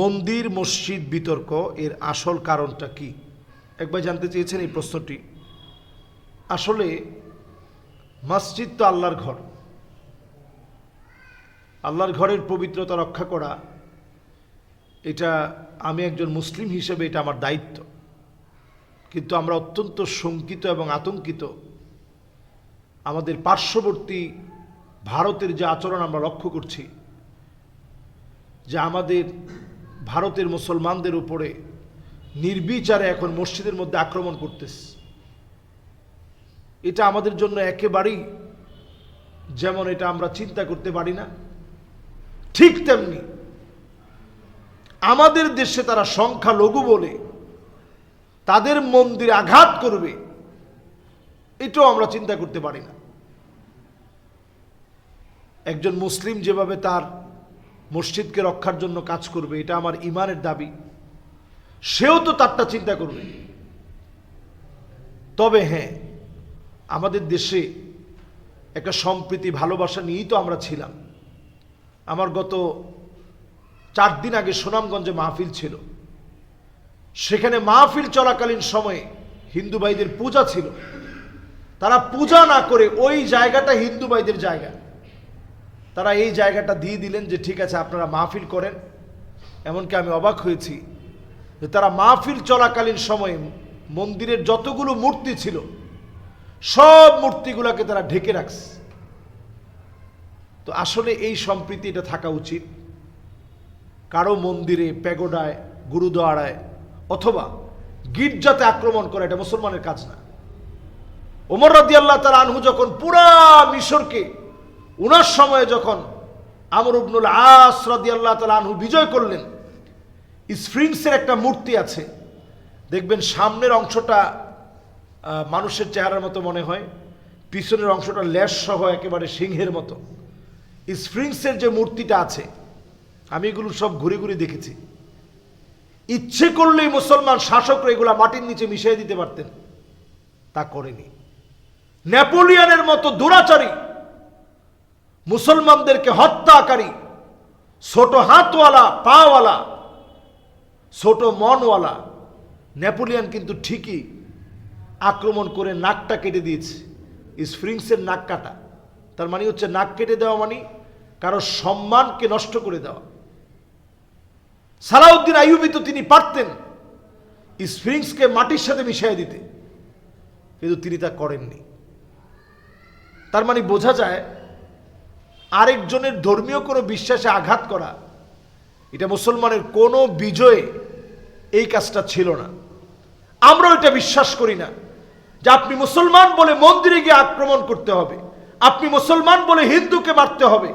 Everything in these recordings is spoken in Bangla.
মন্দির, মসজিদ বিতর্ক এর আসল কারণটা কি? একবার জানতে চেয়েছেন এই প্রশ্নটি? আসলে মসজিদ তো আল্লাহর ঘর। আল্লাহর ঘরের পবিত্রতা রক্ষা করা, এটা আমি একজন মুসলিম হিসেবে এটা আমার দায়িত্ব। কিন্তু আমরা অত্যন্ত শঙ্কিত এবং আতঙ্কিত। আমাদের পার্শ্ববর্তী ভারতের যে আচরণ আমরা লক্ষ্য করছি, যে আমাদের ভারতের মুসলমানদের উপরে নির্বিচারে এখন মসজিদের মধ্যে আক্রমণ করতেছে। এটা আমাদের জন্য একেবারেই যেমন এটা আমরা চিন্তা করতে পারি না, ঠিক তেমনি আমাদের দেশে তারা সংখ্যা লঘু বলে তাদের মন্দিরে আঘাত করবে, এটাও আমরা চিন্তা করতে পারি না। একজন মুসলিম যেভাবে তার মসজিদকে রক্ষার জন্য কাজ করবে, এটা আমার ইমানের দাবি। সেও তো তারটা চিন্তা করবে। তবে হ্যাঁ আমাদের দেশে একটা সম্প্রীতি, ভালোবাসা নিয়েই তো আমরা ছিলাম। আমার গত চার দিন আগে সুনামগঞ্জে মাহফিল ছিল। সেখানে মাহফিল চলাকালীন সময়ে হিন্দু ভাইদের পূজা ছিল। তারা পূজা না করে ওই জায়গাটা হিন্দু ভাইদের জায়গা। তারা এই জায়গাটা দিয়ে দিলেন যে ঠিক আছে, আপনারা মাহফিল করেন। এমনকি আমি অবাক হয়েছি যে তারা মাহফিল চলাকালীন সময়ে মন্দিরের যতগুলো মূর্তি ছিল, সব মূর্তিগুলোকে তারা ঢেকে রাখছে। তো আসলে এই সম্প্রীতি এটা থাকা উচিত। কারও মন্দিরে, প্যাগোডায় গুরুদ্বারায় অথবা গির্জাতে আক্রমণ করা এটা মুসলমানের কাজ না। ওমর রাদি আল্লাহ তার আনহু যখন পুরা মিশরকে উনার সময়ে যখন আমর উবনুল আস আল্লাহ তালা আনহু বিজয় করলেন স্প্রিংসের একটা মূর্তি আছে, দেখবেন সামনের অংশটা মানুষের চেহারার মতো মনে হয়, পিছনের অংশটা ল্যাস সহ একেবারে সিংহের মতো। স্প্রিংসের যে মূর্তিটা আছে, আমি এগুলো সব ঘুরে ঘুরে দেখেছি। ইচ্ছে করলেই মুসলমান শাসকরা এগুলা মাটির নিচে মিশিয়ে দিতে পারতেন। তা করেনি। নেপোলিয়নের মতো দুরাচারী মুসলমানদেরকে হত্যাকারী, ছোট হাতওয়ালা, পাওয়ালা, ছোট মনওয়ালা, নেপোলিয়ান কিন্তু ঠিকই আক্রমণ করে নাকটা কেটে দিয়েছে। স্প্রিংসের নাক কাটা। তার মানে হচ্ছে নাক কেটে দেওয়া মানে কারও সম্মানকে নষ্ট করে দেওয়া। সালাউদ্দিন আইয়ুবি তো তিনি পারতেন স্প্রিংসকে মাটির সাথে মিশিয়ে দিতে, কিন্তু তিনি তা করেননি। তার মানে বোঝা যায় আরেকজনের ধর্মীয় কোনো বিশ্বাসে আঘাত করা, এটা মুসলমানের কোনো বিজয়ে এই কাজটা ছিল না। আমরাও এটা বিশ্বাস করি না যে আপনি মুসলমান বলে মন্দিরে গিয়ে আক্রমণ করতে হবে, আপনি মুসলমান বলে হিন্দুকে মারতে হবে,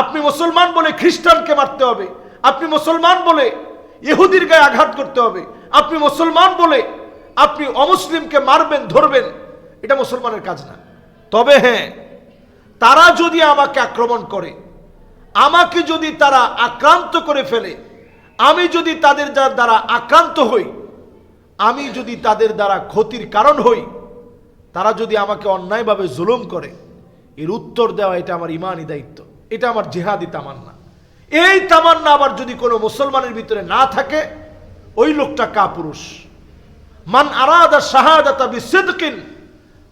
আপনি মুসলমান বলে খ্রিস্টানকে মারতে হবে, আপনি মুসলমান বলে ইহুদির গায়ে আঘাত করতে হবে, আপনি মুসলমান বলে আপনি অমুসলিমকে মারবেন, ধরবেন, এটা মুসলমানের কাজ না। তবে হ্যাঁ তারা যদি আমাকে আক্রমণ করে, আমাকে যদি তারা আক্রান্ত করে ফেলে, আমি যদি তাদের দ্বারা আক্রান্ত হই, আমি যদি তাদের দ্বারা ক্ষতির কারণ হই, তারা যদি আমাকে অন্যায়ভাবে জুলুম করে, এর উত্তর দেওয়া এটা আমার ইমানই দায়িত্ব। এটা আমার জেহাদি তামান্না। এই তামান্না আবার যদি কোনো মুসলমানের ভিতরে না থাকে, ওই লোকটা কাপুরুষ। মান আরাদা শাহাদাতা বিসিদকিন,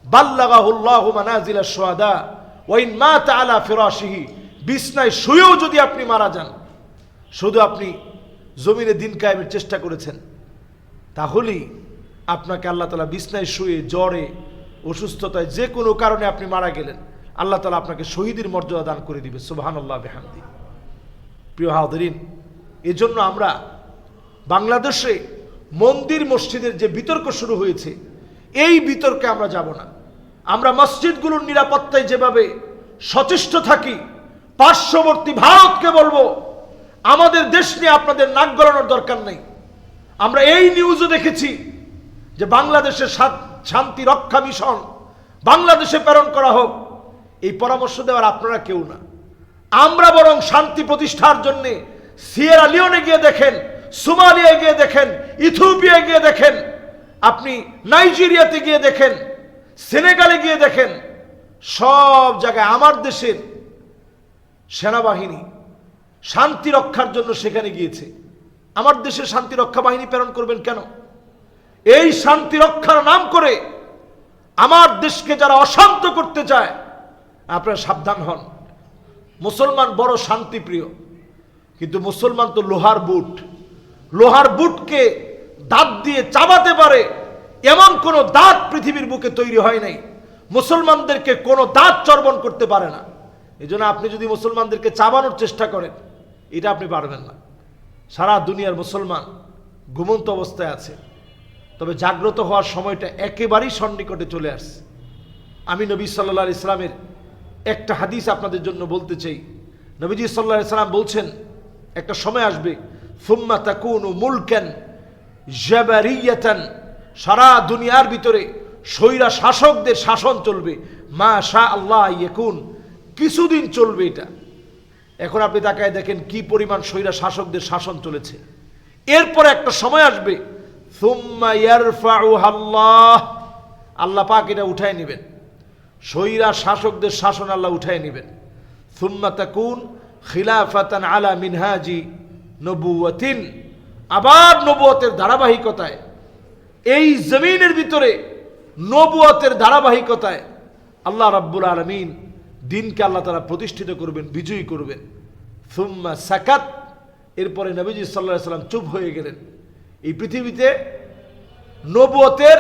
বাল্লাগাহুল্লাহু মানাজিলা শুহাদা। ওয়াইন মাতা আলা ফিরাশিহি, বিছনায় শুয়েও যদি আপনি মারা যান, শুধু আপনি জমিনে দিন কায়েমের চেষ্টা করেছেন, তাহলেই আপনাকে আল্লাহ তালা বিছনায় শুয়ে জ্বরে, অসুস্থতায় যে কোনো কারণে আপনি মারা গেলেন, আল্লাহ তালা আপনাকে শহীদের মর্যাদা দান করে দিবে সুবাহান আল্লাহ বেহামদি। প্রিয় হাউদরিন এজন্য আমরা বাংলাদেশে মন্দির মসজিদের যে বিতর্ক শুরু হয়েছে, এই বিতর্কে আমরা যাব না। আমরা মসজিদগুলোর নিরাপত্তায় যেভাবে সচেষ্ট থাকি, পার্শ্ববর্তী ভারতকে বলব, আমাদের দেশ নিয়ে আপনাদের নাক গলানোর দরকার নেই। আমরা এই নিউজও দেখেছি যে বাংলাদেশের শান্তি রক্ষা মিশন বাংলাদেশে প্রেরণ করা হোক। এই পরামর্শ দেওয়ার আপনারা কেউ না। আমরা বরং শান্তি প্রতিষ্ঠার জন্য সিয়েরা লিওনে গিয়ে দেখেন সোমালিয়া গিয়ে দেখেন, ইথিওপিয়ায় গিয়ে দেখেন, আপনি নাইজেরিয়াতে গিয়ে দেখেন সেনেগালে গিয়ে দেখেন সব জায়গায় আমার দেশের সেনাবাহিনী শান্তি রক্ষার জন্য সেখানে গিয়েছে। আমার দেশে শান্তি রক্ষা বাহিনী প্রেরণ করবেন কেন? এই শান্তি রক্ষার নাম করে আমার দেশকে যারা অশান্ত করতে চায়, আপনারা সাবধান হন। মুসলমান বড় শান্তিপ্রিয়, কিন্তু মুসলমান তো লোহার বুট। লোহার বুটকে দাঁত দিয়ে চাবাতে পারে এমন কোনো দাঁত পৃথিবীর বুকে তৈরি হয় নাই। মুসলমানদেরকে কোনো দাঁত চর্বণ করতে পারে না। এই আপনি যদি মুসলমানদেরকে চাবানোর চেষ্টা করেন, এটা আপনি পারবেন না। সারা দুনিয়ার মুসলমান ঘুমন্ত অবস্থায় আছে। তবে জাগ্রত হওয়ার সময়টা একেবারেই সন্নিকটে চলে আসছে। আমি নবী সাল্লা ইসলামের একটা হাদিস আপনাদের জন্য বলতে চাই। নবীজি সাল্লাহ ইসলাম বলছেন, একটা সময় আসবে ফুম্মা তাকুনু মুলকেন জাবারিয়াতান সারা দুনিয়ার ভিতরে স্বৈরা শাসকদের শাসন চলবে। মা শাহ আল্লাহ ইয়েকুন, কিছুদিন চলবে এটা। এখন আপনি তাকায় দেখেন কি পরিমাণ স্বৈরা শাসকদের শাসন চলেছে। এরপর একটা সময় আসবে। আল্লাহ পাক এটা উঠায় নেবেন। স্বৈরা শাসকদের শাসন আল্লাহ উঠায় নেবেন। সুম্মা খিলাফাতান আলা মিনহাজি নবুয়াতিন আবার নবুয়তের ধারাবাহিকতায় এই জমিনের ভিতরে নবুয়তের ধারাবাহিকতায় আল্লাহ রাব্বুল আলমিন দিনকে আল্লাহ তারা প্রতিষ্ঠিত করবেন, বিজয়ী করবেন। সুম্মা সাকাত, এরপরে নবীজি সাল্লাহ সাল্লাম চুপ হয়ে গেলেন। এই পৃথিবীতে নবুয়তের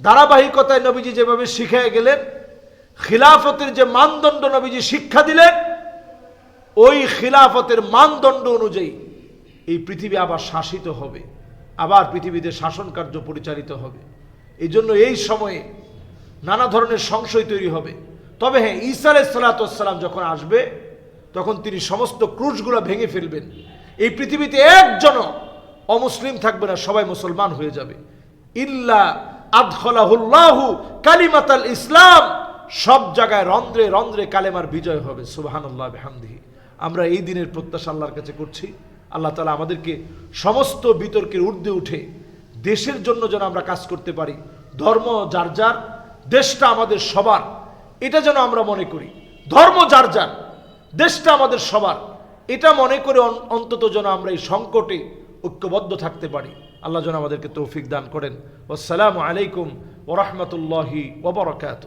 ধারাবাহিকতায় নবীজি যেভাবে শিখিয়ে গেলেন, খিলাফতের যে মানদণ্ড নবীজি শিক্ষা দিলেন, ওই খিলাফতের মানদণ্ড অনুযায়ী এই পৃথিবী আবার শাসিত হবে। আবার পৃথিবীতে শাসন কার্য পরিচালিত হবে। এই জন্য এই সময়ে নানা ধরনের সংশয় তৈরি হবে। তবে হ্যাঁ ঈসা আলাইসালাতাম যখন আসবে, তখন তিনি সমস্ত ক্রুশগুলো ভেঙে ফেলবেন। এই পৃথিবীতে একজন অমুসলিম থাকবে না, সবাই মুসলমান হয়ে যাবে। ইল্লা আদখলাহুল্লাহু কালিমাতাল ইসলাম, সব জায়গায় রন্ধ্রে রন্ধ্রে কালেমার বিজয় হবে। সুবাহানুল্লাহ হামদিহি আমরা এই দিনের প্রত্যাশা আল্লাহর কাছে করছি। আল্লাহ তালা আমাদেরকে সমস্ত বিতর্কের ঊর্ধ্বে উঠে দেশের জন্য যেন আমরা কাজ করতে পারি। ধর্ম যার যার, দেশটা আমাদের সবার, এটা যেন আমরা মনে করি। ধর্ম যার যার, দেশটা আমাদের সবার, এটা মনে করে অন্তত যেন আমরা এই সংকটে ঐক্যবদ্ধ থাকতে পারি। আল্লাহ যেন আমাদেরকে তৌফিক দান করেন। আসসালামু আলাইকুম ওরহমতুল্লাহি ওবরকাত